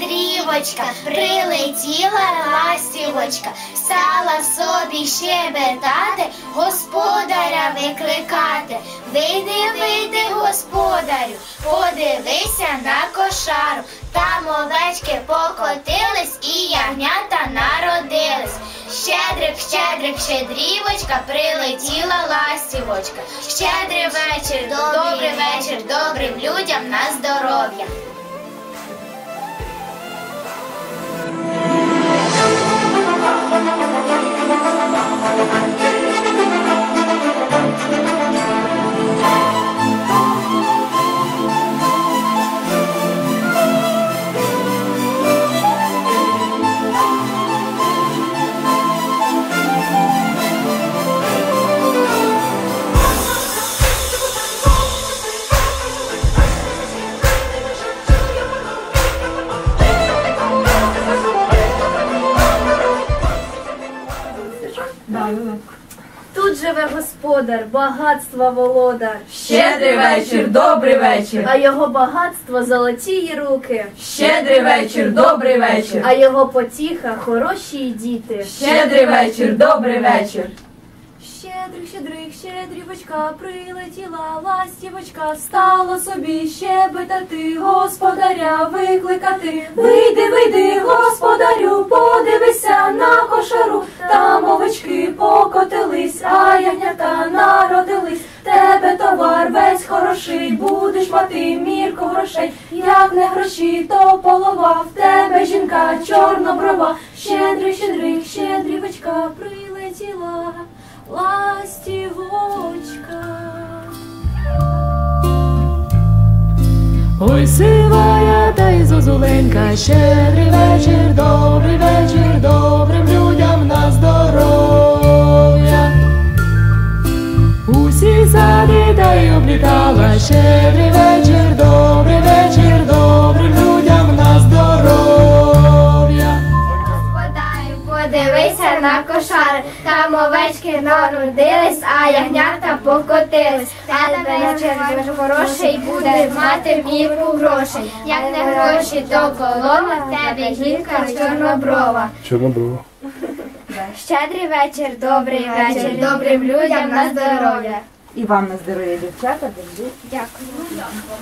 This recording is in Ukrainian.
дівочка, прилетіла ластівочка, стала собі щебетати, господаря викликати. Вийди, вийди, господарю, подивися на кошару. Там овечки покотились і ягнята народились. Щедрик, щедрик, щедрівочка, прилетіла ластівочка. Щедрий вечір, добрий вечір, добрим людям на здоров'я. Тут живе господар, багатства володар, Щедрий вечір, добрий вечір. а його багатство золоті руки, Щедрий вечір, добрий вечір. а його потіха хороші діти. Щедрий вечір, добрий вечір. Щедрик, щедрик, щедрівочка, прилетіла ластівочка, стала собі щебетати, господаря викликати. Вийди, вийди, господарю, хороший, будеш мати мірку грошей. Як не гроші, то полова, в тебе жінка чорноброва. Щедрик, щедрик, щедрівочка, прилетіла ластівочка. Ой, сивая та й зозуленька, щедрий вечір, добрий вечір, добрим сади облітала, щедрий вечір, добрий вечір, добрим людям на здоров'я. Господарю, подивися на кошари, там овечки народились, а ягнята покотились. А тебе вечір хороший буде мати мірку грошей. Як не гроші, то колома, в тебе гілка чорноброва. Чорноброва. Щедрий вечір, добрий вечір, добрим людям на здоров'я. І вам на здоров'я, дівчата. Дякую. Дякую.